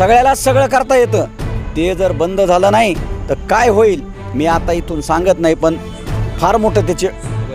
सगळ्यालाच सगळं करता येतं ते जर बंद झालं नाही तर काय होईल मी आता इथून सांगत नाही पण फार मोठं त्याचे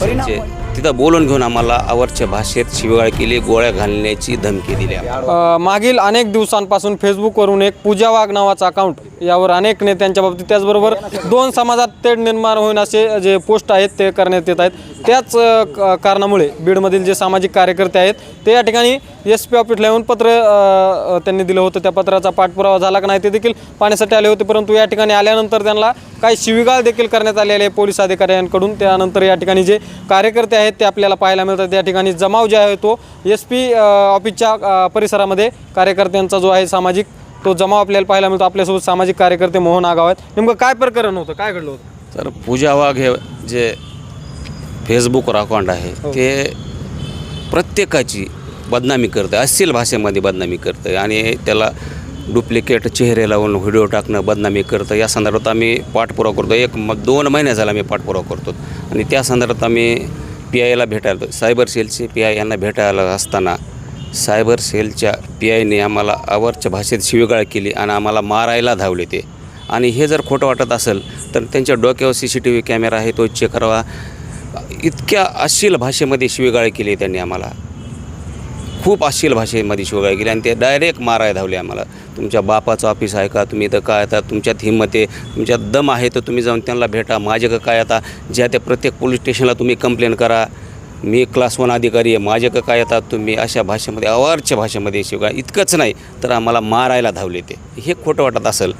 परिणाम होईल. तिथं बोलून घेऊन आम्हाला आवरच्या भाषेत शिवाळ केली गोळ्या घालण्याची धमकी दिली आम्हाला. अ, मागील अनेक दिवसांपासून फेसबुकवरून एक पूजा वाघ नावाचं अकाउंट यावर अनेक नेत्यांच्या बाबतीत त्याचबरोबर दोन समाजात तेढ निर्माण होईन असे जे पोस्ट आहेत ते करण्यात येत आहेत त्याच अ, क- कारणामुळे बीडमधील जे सामाजिक कार्यकर्ते आहेत ते या ठिकाणी एस पी ऑफिसला येऊन पत्र अ, त्यांनी दिलं होतं. त्या पत्राचा पाठपुरावा झाला का नाही ते देखील पाहण्यासाठी आले होते. परंतु या ठिकाणी आल्यानंतर त्यांना काही शिवीगाळ देखील करण्यात आलेले आहे पोलीस अधिकाऱ्यांकडून. त्यानंतर या ठिकाणी जे कार्यकर्ते आहेत ते आपल्याला पाहायला मिळतात. त्या ठिकाणी जमाव जे आहे तो एस पी ऑफिसच्या अ, परिसरामध्ये कार्यकर्त्यांचा जो आहे सामाजिक तो जमाव आपल्याला पाहायला मिळतो. आपल्यासोबत सामाजिक कार्यकर्ते मोहन आगाव आहेत नेमकं काय प्रकरण होतं? काय घडलं होतं? तर पूजा वाघ हे जे फेसबुकवर अकाउंट आहे ते प्रत्येकाची बदनामी करतं अस्सील भाषेमध्ये बदनामी करतं आणि त्याला डुप्लिकेट चेहरे लावून व्हिडिओ टाकणं बदनामी करतं या संदर्भात आम्ही पाठपुरावा करतो. एक म दोन महिने झाला आम्ही पाठपुरावा करतो. आणि त्या संदर्भात आम्ही पी आयला भेटायला सायबर सेलचे पी आय यांना भेटायला असताना सायबर सेलच्या पी आयने आम्हाला आवरच्या भाषेत शिवीगाळ केली आणि आम्हाला मारायला धावले ते. आणि हे जर खोटं वाटत असेल तर त्यांच्या डोक्यावर C C T V camera आहे तो चेक करावा. इतक्या अश्लील भाषेमध्ये शिवीगाळ केली त्यांनी आम्हाला. खूप अश्लील भाषेमध्ये शिवगाळ केली आणि ते डायरेक्ट माराय धावले आम्हाला. तुमच्या बापाचं ऑफिस आहे का? तुम्ही इथं काय आता? तुमच्यात हिंमत आहे? तुमच्यात दम आहे तर तुम्ही जाऊन त्यांना भेटा. माझे का काय आता? ज्या त्या प्रत्येक पोलीस स्टेशनला तुम्ही कंप्लेंट करा. मी क्लास वन अधिकारी आहे. माझे का काय येतात तुम्ही अशा भाषेमध्ये अवारच्या भाषेमध्ये शिवगाळ इतकंच नाही तर आम्हाला मारायला धावले ते. हे खोटं वाटत असेल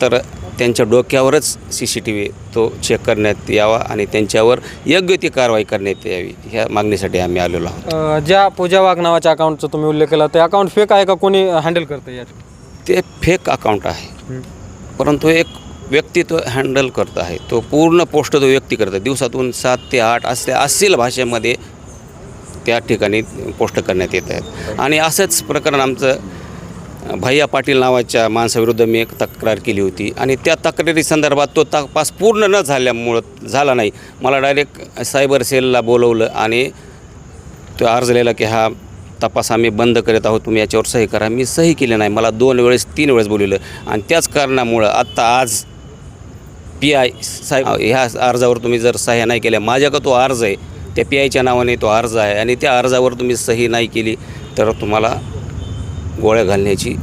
तर त्यांच्या डोक्यावरच सी सी टी व्ही तो चेक करण्यात यावा आणि त्यांच्यावर योग्य ती कारवाई करण्यात यावी ह्या मागणीसाठी आम्ही आलेलो आहोत. अ, ज्या पूजा वाघ नावाच्या अकाउंटचा तुम्ही उल्लेख केला ते अकाउंट फेक आहे का? कोणी हँडल करतं या ते फेक अकाउंट आहे. परंतु एक व्यक्ती तो हँडल करत आहे. तो पूर्ण पोस्ट तो व्यक्ती करतो दिवसातून सात ते आठ असे अस्सील भाषेमध्ये त्या ठिकाणी पोस्ट करण्यात येत आहेत. आणि असंच प्रकरण आमचं भैया पाटील नावाच्या माणसाविरुद्ध मी एक तक्रार केली होती. आणि त्या तक्रारी संदर्भात तो तपास पूर्ण न झाल्यामुळं झाला नाही. मला डायरेक्ट सायबर सेलला बोलवलं आणि तो अर्ज लिहिला की हा तपास आम्ही बंद करत आहोत तुम्ही याच्यावर सही करा. मी सही केली नाही. मला दोन वेळेस तीन वेळेस बोलवलं. आणि त्याच कारणामुळं आत्ता आज पी आय साहेब ह्या अर्जावर तुम्ही जर सह्या नाही केल्या माझ्याकडं तो अर्ज आहे. त्या पी आयच्या नावाने तो अर्ज आहे. आणि त्या अर्जावर तुम्ही सही नाही केली तर तुम्हाला गोळ्या घालण्याची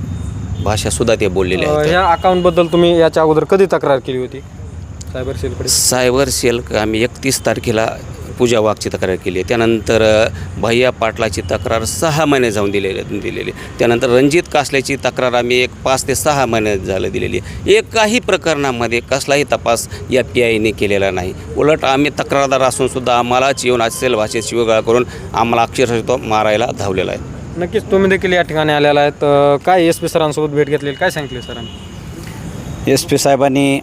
भाषासुद्धा ते बोललेले अ, आहेत. ह्या अकाउंटबद्दल तुम्ही याच्या अगोदर कधी तक्रार केली होती? सायबर सेलकडे सायबर सेल आम्ही एकतीस तारखेला पूजा वाघची तक्रार केली आहे. त्यानंतर अ, भैया पाटलाची तक्रार सहा महिने जाऊन दिलेली दिलेली त्यानंतर रणजित कासल्याची तक्रार आम्ही एक पाच ते सहा महिने झालं दिलेली आहे. एकाही प्रकरणामध्ये कसलाही तपास या पी आयने केलेला नाही. उलट आम्ही तक्रारदार असूनसुद्धा आम्हालाच येऊन असेल भाषेत शिवगाळ करून आम्हाला अक्षरशः तो मारायला धावलेला आहे. नक्कीच तुम्ही देखील या ठिकाणी आलेला आहेत अ, काय एस पी सरांसोबत भेट घेतलेली काय सांगितले सरांनी? एस पी साहेबांनी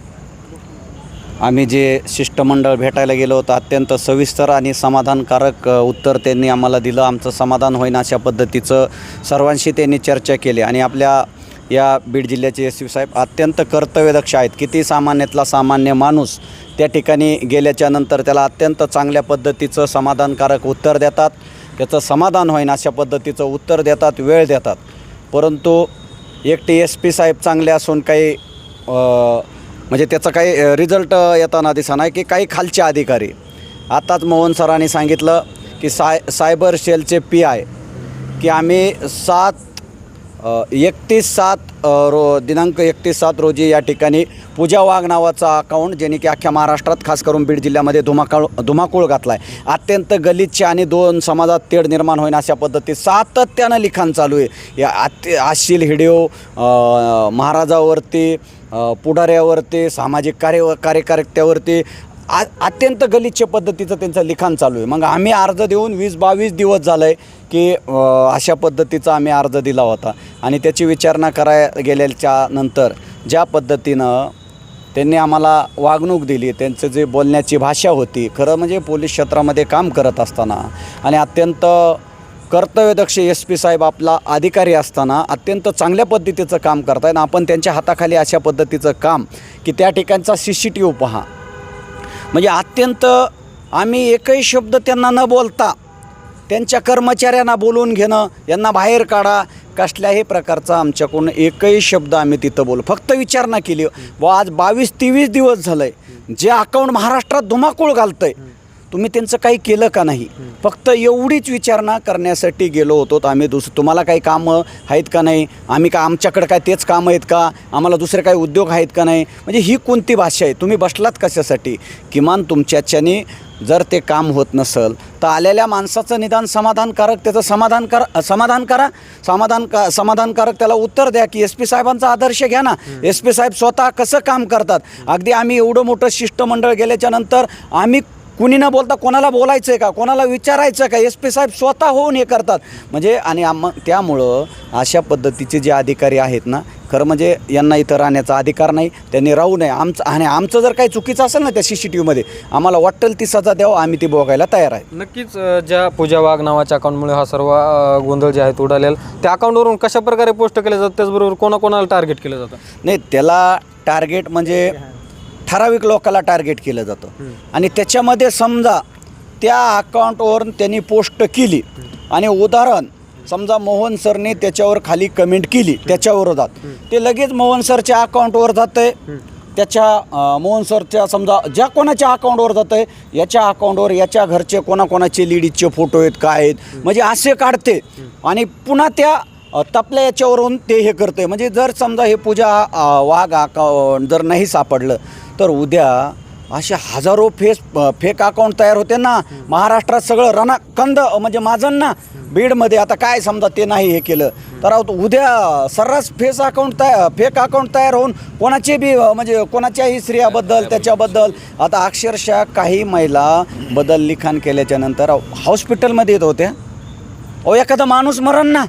आम्ही जे शिष्टमंडळ भेटायला गेलो होतो अत्यंत सविस्तर आणि समाधानकारक अ, उत्तर त्यांनी आम्हाला दिलं. आमचं समाधान होईन अशा पद्धतीचं सर्वांशी त्यांनी चर्चा केली. आणि आपल्या या बीड जिल्ह्याचे एस पी साहेब अत्यंत कर्तव्यदक्ष आहेत. किती सामान्यातला सामान्य माणूस त्या ठिकाणी गेल्याच्यानंतर त्याला अत्यंत चांगल्या पद्धतीचं समाधानकारक उत्तर देतात. त्याचं समाधान होईन अशा पद्धतीचं उत्तर देतात वेळ देतात. परंतु एकटे एस पी साहेब चांगले असून काही म्हणजे त्याचा काही रिझल्ट येताना दिसा नाही की काही खालचे अधिकारी. आताच मोहन सरांनी सांगितलं की साय सायबर सेलचे पी आय की आम्ही सात एकतीस सात रो दिनांक एकतीस सात रोजी या ठिकाणी पूजा वाघ नावाचा अकाउंट ज्याने की अख्ख्या महाराष्ट्रात खास करून बीड जिल्ह्यामध्ये धुमाकाळ धुमाकूळ घातला आहे अत्यंत गलिच्छ आणि दोन समाजात तेढ निर्माण होईन अशा पद्धतीत सातत्यानं लिखाण चालू आहे. या अत्य आशील हिडिओ महाराजावरती पुढाऱ्यावरती सामाजिक कार्य कार्यकर्त्यावरती आ अत्यंत गलिच्छ पद्धतीचं त्यांचं लिखाण चालू आहे. मग आम्ही अर्ज देऊन वीस बावीस दिवस झालं आहे की अशा पद्धतीचा आम्ही अर्ज दिला होता. आणि त्याची विचारणा कराय गेल्याच्यानंतर ज्या पद्धतीनं त्यांनी आम्हाला वागणूक दिली त्यांचं जे बोलण्याची भाषा होती खरं म्हणजे पोलीस क्षेत्रामध्ये काम करत असताना आणि अत्यंत कर्तव्यदक्ष एस पी साहेब आपला अधिकारी असताना अत्यंत चांगल्या पद्धतीचं काम करतायत आणि आपण त्यांच्या हाताखाली अशा पद्धतीचं काम की त्या ठिकाणचा सी सी टी व्ही पहा. म्हणजे अत्यंत आम्ही एकही शब्द त्यांना न बोलता त्यांच्या कर्मचाऱ्यांना बोलवून घेणं यांना बाहेर काढा. कसल्याही प्रकारचा आमच्याकडून एकही शब्द आम्ही तिथं बोलू. फक्त विचारणा केली. व आज बावीस तेवीस दिवस झालं आहे जे अकाउंट महाराष्ट्रात धुमाकूळ घालतं आहे तुम्ही त्यांचं काही केलं का नाही? फक्त एवढीच विचारणा करण्यासाठी गेलो होतो. तर आम्ही दुस तुम्हाला काही कामं आहेत का नाही? आम्ही का आमच्याकडे काय तेच कामं आहेत का? आम्हाला दुसरे काही उद्योग आहेत का नाही? म्हणजे ही कोणती भाषा आहे? तुम्ही बसलात कशासाठी? किमान तुमच्याच्याने जर ते काम होत नसेल तर आलेल्या माणसाचं निदान समाधानकारक त्याचं समाधान करा समाधान करा समाधान का समाधानकारक त्याला उत्तर द्या की एस पी साहेबांचा आदर्श घ्या ना. एस पी साहेब स्वतः कसं काम करतात? अगदी आम्ही एवढं मोठं शिष्टमंडळ गेल्याच्यानंतर आम्ही कुणी न बोलता कोणाला बोलायचं आहे का? कोणाला विचारायचं का? एस पी साहेब स्वतः होऊन हे करतात. म्हणजे आणि आम त्यामुळं अशा पद्धतीचे जे अधिकारी आहेत ना खरं म्हणजे यांना इथं राहण्याचा अधिकार नाही त्यांनी राहू नये. आमचं आणि आमचं जर काही चुकीचं असेल ना त्या सी सी टी व्हीमध्ये आम्हाला वाटेल ती सजा द्यावं आम्ही ती बघायला तयार आहे. नक्कीच ज्या पूजा वाघ नावाच्या अकाउंटमुळे हा सर्व गोंधळ जे आहेत उडालेला त्या अकाउंटवरून कशा प्रकारे पोस्ट केले जातात त्याचबरोबर कोणाकोणाला टार्गेट केलं जातं? नाही त्याला टार्गेट म्हणजे ठराविक लोकाला टार्गेट केलं जातं. आणि त्याच्यामध्ये समजा त्या अकाउंटवर त्यांनी पोस्ट केली आणि उदाहरण समजा मोहन सरने त्याच्यावर खाली कमेंट केली त्याच्या विरोधात. ते लगेच मोहन सरच्या अकाउंटवर जातं त्याच्या अं, मोहन सरच्या समजा ज्या कोणाच्या अकाउंटवर जातं आहे याच्या अकाउंटवर याच्या घरचे कोणाकोणाचे लेडीजचे फोटो आहेत काय आहेत. म्हणजे असे काढते. आणि पुन्हा त्या तपल्या याच्यावरून ते हे करते म्हणजे जर समजा हे पूजा वाघ अकाउंट जर नाही सापडलं तर उद्या असे हजारो फेस फेक अकाउंट तयार होते ना. महाराष्ट्रात सगळं रणा कंद म्हणजे माझं ना बीडमध्ये. आता काय समजा ते नाही हे केलं. तर उद्या सर्रास फेस अकाउंट तयार फेक अकाउंट तयार होऊन कोणाचे बी म्हणजे कोणाच्याही स्त्रियाबद्दल त्याच्याबद्दल. आता अक्षरशः काही महिला बदल लिखाण केल्याच्यानंतर हॉस्पिटलमध्ये येत होत्या. अहो एखादा माणूस मरण ना.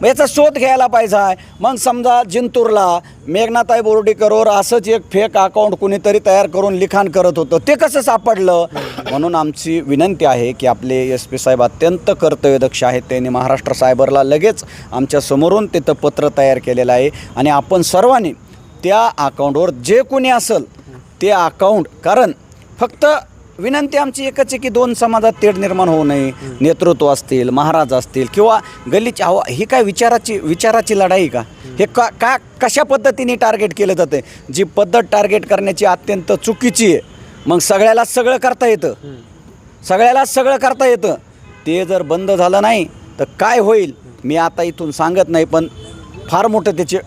मग याचा शोध घ्यायला पाहिजे आहे. मग समजा जिंतूरला मेघनाताई बोर्डीकरवर असंच एक फेक अकाउंट कुणीतरी तयार करून लिखाण करत होतं. ते कसं सापडलं? म्हणून आमची विनंती आहे की आपले एस पी साहेब अत्यंत कर्तव्यदक्ष आहेत. त्यांनी महाराष्ट्र सायबरला लगेच आमच्या समोरून तिथं पत्र तयार केलेलं आहे. आणि आपण सर्वांनी त्या अकाउंटवर जे कोणी असेल ते अकाउंट कारण फक्त विनंती आमची एकच आहे की दोन समाजात तेढ निर्माण होऊ नये. नेतृत्व असतील महाराज असतील किंवा गल्लीची हवा ही काय विचाराची विचाराची लढाई का? हे का का कशा पद्धतीने टार्गेट केलं जातं जी पद्धत टार्गेट करण्याची अत्यंत चुकीची आहे. मग सगळ्याला सगळं करता येतं. सगळ्याला सगळं करता येतं. ते जर बंद झालं नाही तर काय होईल? मी आता इथून सांगत नाही पण फार मोठं त्याचे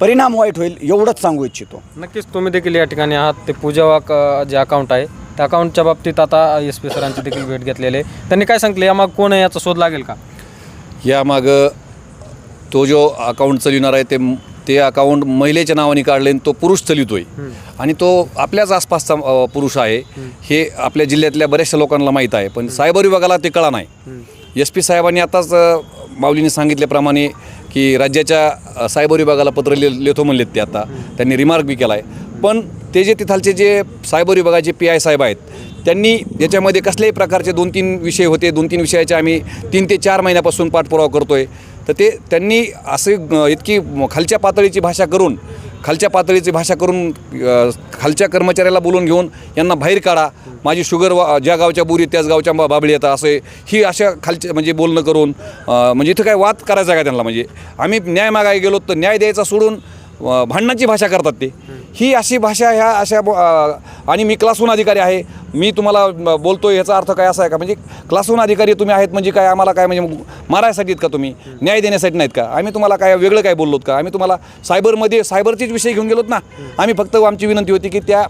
परिणाम वाईट होईल एवढंच सांगू इच्छितो. नक्कीच तुम्ही देखील या ठिकाणी आहात. ते पूजा वाक जे अकाउंट आहे त्या अकाउंटच्या बाबतीत आता एस पी सरांची देखील भेट घेतलेली आहे. त्यांनी काय सांगितलं? यामाग कोण आहे? याचा शोध लागेल का? यामागं तो जो अकाउंट चालविणार आहे ते ते अकाउंट महिलेच्या नावाने काढले आणि तो पुरुष चालितोय. आणि तो आपल्याच आसपासचा पुरुष आहे. हे आपल्या जिल्ह्यातल्या बऱ्याचशा लोकांना माहीत आहे. पण सायबर विभागाला ते कळा नाही. एस पी साहेबांनी आताच माऊलीने सांगितल्याप्रमाणे की राज्याच्या सायबर विभागाला पत्र लिह लिहितो म्हणलेत ते आता. त्यांनी रिमार्क बी केला आहे पण ते जे तिथालचे जे सायबर विभागाचे पी आय साहेब आहेत त्यांनी याच्यामध्ये कसल्याही प्रकारचे दोन तीन विषय होते. दोन तीन विषयाचे आम्ही तीन ते चार महिन्यापासून पाठपुरावा करतो आहे तर ते त्यांनी असे इतकी खालच्या पातळीची भाषा करून खालच्या पातळीची भाषा करून खालच्या कर्मचाऱ्याला बोलून घेऊन यांना बाहेर काढा. माझी शुगर वा ज्या गावच्या बुरी त्याच गावच्या बा- बाबळी येतात असे ही अशा खालच्या म्हणजे बोलणं करून म्हणजे इथं काय वाद करायचा का त्यांना? म्हणजे आम्ही न्याय मागायला गेलो तर न्याय द्यायचा सोडून भांडणाची भाषा करतात ते. ही अशी भाषा ह्या अशा ब- आणि मी क्लासहून अधिकारी आहे. मी तुम्हाला बोलतो ह्याचा याचा अर्थ काय असा आहे का? म्हणजे क्लासहून अधिकारी तुम्ही आहेत म्हणजे काय? आम्हाला काय म्हणजे मारायसाठी आहेत का तुम्ही? न्याय देण्यासाठी नाहीत का? आम्ही तुम्हाला काय वेगळं काय बोललोत का? आम्ही तुम्हाला सायबरमध्ये सायबरचेच विषय घेऊन गेलोत ना. आम्ही फक्त आमची विनंती होती की त्या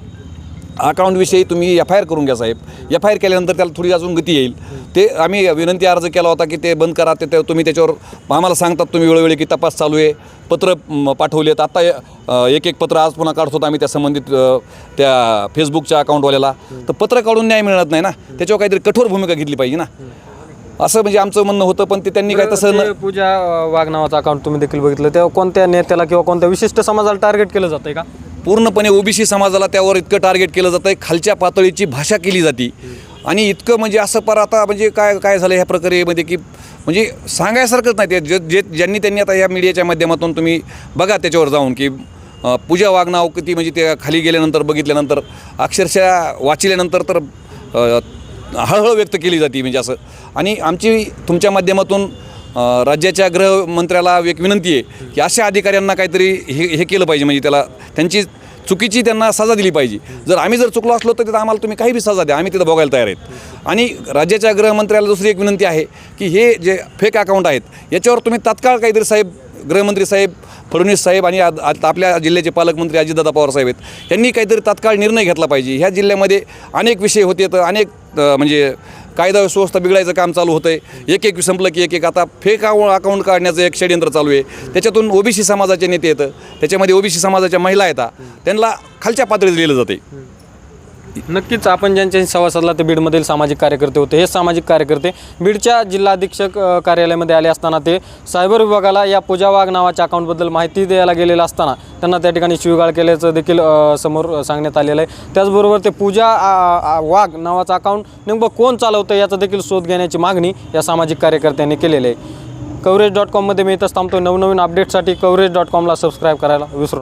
अकाउंटविषयी तुम्ही एफ आय आर करून घ्या साहेब. एफ आय आर केल्यानंतर त्याला थोडी अजून गती येईल. ते आम्ही विनंती अर्ज केला होता की ते बंद करा ते तुम्ही त्याच्यावर आम्हाला सांगतात तुम्ही वेळोवेळी की तपास चालू आहे. पत्र म, पाठवलेत. आता अ, एक एक पत्र आज पुन्हा काढतो आम्ही त्या संबंधित त्या फेसबुकच्या अकाउंटवाल्याला. तर पत्र काढून न्याय मिळत नाही ना. त्याच्यावर काहीतरी कठोर भूमिका घेतली पाहिजे ना. असं म्हणजे आमचं म्हणणं होतं पण ते त्यांनी काय तसं पूजा वाघ नावाचं अकाउंट तुम्ही देखील बघितलं. तेव्हा कोणत्या नेत्याला किंवा कोणत्या विशिष्ट समाजाला टार्गेट केलं जातंय का? पूर्णपणे ओबीसी समाजाला त्यावर इतकं टार्गेट केलं जातं आहे खालच्या पातळीची भाषा केली जाते. आणि इतकं म्हणजे असं पर आता म्हणजे काय काय झालं ह्या प्रक्रियेमध्ये की म्हणजे सांगायसारखंच नाही ते जे जे ज्यांनी त्यांनी आता या मीडियाच्या माध्यमातून तुम्ही बघा त्याच्यावर जाऊन की पूजा वागणाव किती म्हणजे ते खाली गेल्यानंतर बघितल्यानंतर अक्षरशः वाचल्यानंतर तर हळहळ व्यक्त केली जाते म्हणजे असं. आणि आमची तुमच्या माध्यमातून राज्याच्या गृहमंत्र्याला एक विनंती आहे की अशा अधिकाऱ्यांना काहीतरी हे हे केलं पाहिजे म्हणजे त्याला त्यांची चुकीची त्यांना सजा दिली पाहिजे. जर आम्ही जर चुकलो असलो तर तिथं आम्हाला तुम्ही काही बी सजा द्या आम्ही तिथं बघायला तयार आहेत. आणि राज्याच्या गृहमंत्र्याला दुसरी एक विनंती आहे की हे जे फेक अकाउंट आहेत याच्यावर तुम्ही तात्काळ काहीतरी साहेब गृहमंत्री साहेब फडणवीस साहेब आणि आपल्या जिल्ह्याचे पालकमंत्री अजितदादा पवार साहेब आहेत यांनी काहीतरी तात्काळ निर्णय घेतला पाहिजे. ह्या जिल्ह्यामध्ये अनेक विषय होते तर अनेक म्हणजे कायदा सुव्यवस्था बिघडायचं काम चालू होतं आहे एक एक संपलं की एक एक आता फेक अकाउंट काढण्याचं एक षडयंत्र चालू आहे. त्याच्यातून ओबीसी समाजाचे नेते येतं. त्याच्यामध्ये ओबीसी समाजाच्या महिला येतात त्यांना खालच्या पातळीत लिहिलं जाते नक्कीच आपण ज्यांच्याशी संवाद साधला ते बीडमधील सामाजिक कार्यकर्ते होते हे सामाजिक कार्यकर्ते बीडच्या जिल्हाधीक्षक कार्यालयामध्ये आले असताना ते सायबर विभागाला या पूजा वाघ नावाच्या अकाउंटबद्दल माहिती द्यायला गेलेलं असताना त्यांना त्या ठिकाणी शिवगाळ केल्याचं देखील समोर सांगण्यात आलेलं आहे. त्याचबरोबर ते पूजा वाघ नावाचं अकाउंट नेमकं कोण चालवतं याचा देखील शोध घेण्याची मागणी या सामाजिक कार्यकर्त्यांनी केलेली आहे. कवरेज डॉट कॉममध्ये मी इथंच थांबतो नवनवीन अपडेटसाठी कवरेज डॉट कॉमला सबस्क्राईब करायला विसरू